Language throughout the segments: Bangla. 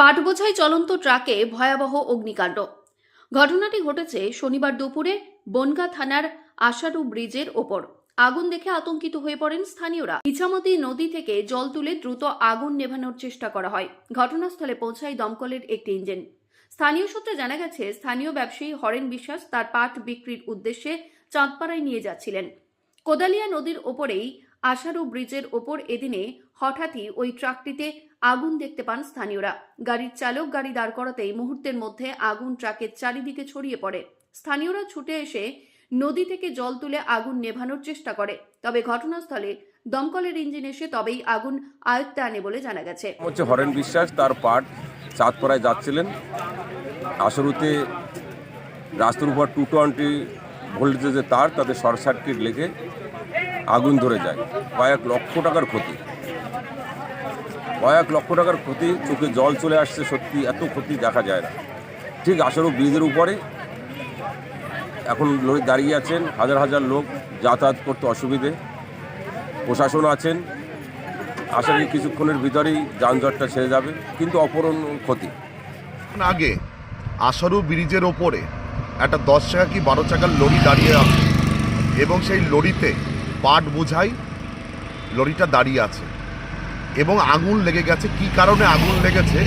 পাট বোঝাই চলন্ত ট্রাকে ভয়াবহ অগ্নিকাণ্ড। ঘটনাটি ঘটেছে শনিবার দুপুরে বনগা থানার আশারু ব্রিজের ওপর। আগুন দেখে আতঙ্কিত হয়ে পড়েন স্থানীয়রা। ইছামতি নদী থেকে জল তুলে দ্রুত আগুন নেভানোর চেষ্টা করা হয়। ঘটনাস্থলে পৌঁছায় দমকলের একটি ইঞ্জিন। স্থানীয় সূত্রে জানা গেছে স্থানীয় ব্যবসায়ী হরেন বিশ্বাস তার পাট বিক্রির উদ্দেশ্যে চাঁদপাড়ায় নিয়ে যাচ্ছিলেন। কোদালিয়া নদীর ওপরেই আশারু ব্রিজের ওপর এদিনে হঠাৎই ওই ট্রাকটিতে আগুন দেখতে পান স্থানীয়রা। গাড়ির চালক গাড়ি দাঁড় করাতেই মুহূর্তের মধ্যে আগুন ট্রাকের চারিদিকে ছড়িয়ে পড়ে। স্থানীয়রা ছুটে এসে নদী থেকে জল তুলে আগুন নেভানোর চেষ্টা করে। তবে ঘটনাস্থলে দমকলের ইঞ্জিন এসে তবেই আগুন আয়ত্তে আনে বলে জানা গেছে। হচ্ছে হরেন বিশ্বাস, তার পাট চাঁদপাড়ায় যাচ্ছিলেন। আসরুতে রাস্তার উপর টু টোয়েন্টি ভোল্টেজের তার তাদের শর্ট সার্কিট লেগে আগুন ধরে যায়। কয়েক লক্ষ টাকার ক্ষতি। কয়েক লক্ষ টাকার ক্ষতি, চোখে জল চলে আসছে সত্যি, এত ক্ষতি দেখা যায় না। ঠিক আসরু ব্রিজের উপরে এখন দাঁড়িয়ে আছেন, হাজার হাজার লোক যাতায়াত করতে অসুবিধে। প্রশাসন আছেন, আশা করি কিছুক্ষণের ভিতরেই যানজটটা ছেড়ে যাবে, কিন্তু অপরণ ক্ষতি। আগে আশারু ব্রিজের ওপরে একটা দশ চাকা কি বারো চাকার লরি দাঁড়িয়ে আছে, এবং সেই লরিতে পাট বোঝাই, লরিটা দাঁড়িয়ে আছে। এবং আগুন লেগে গেছে। কি কারণে আগুন লেগেছে,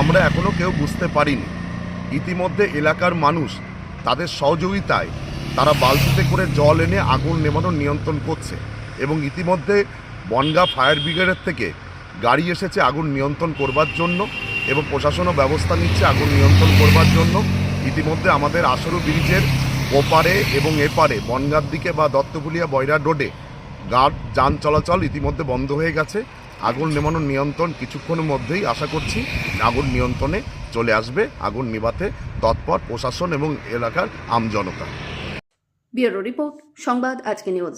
আমরা এখনও কেউ বুঝতে পারিনি। ইতিমধ্যে এলাকার মানুষ তাদের সহযোগিতায় তারা বালতিতে করে জল এনে আগুন নেভানোর নিয়ন্ত্রণ করছে এবং ইতিমধ্যে বনগা ফায়ার ব্রিগেডের থেকে গাড়ি এসেছে আগুন নিয়ন্ত্রণ করবার জন্য এবং প্রশাসনও ব্যবস্থা নিচ্ছে আগুন নিয়ন্ত্রণ করবার জন্য। ইতিমধ্যে আমাদের আসরু ব্রিজের ওপারে এবং এপারে, বনগার দিকে বা দত্তপুলিয়া বয়রা রোডে। গার্ড যান চলাচল ইতিমধ্যে বন্ধ হয়ে গেছে। আগুন নেমানোর নিয়ন্ত্রণ কিছুক্ষণের মধ্যেই আশা করছি আগুন নিয়ন্ত্রণে চলে আসবে। আগুন নিবাতে তৎপর প্রশাসন এবং এলাকার আমজনতা ব্যুরো রিপোর্ট, সংবাদ আজকে নিউজ।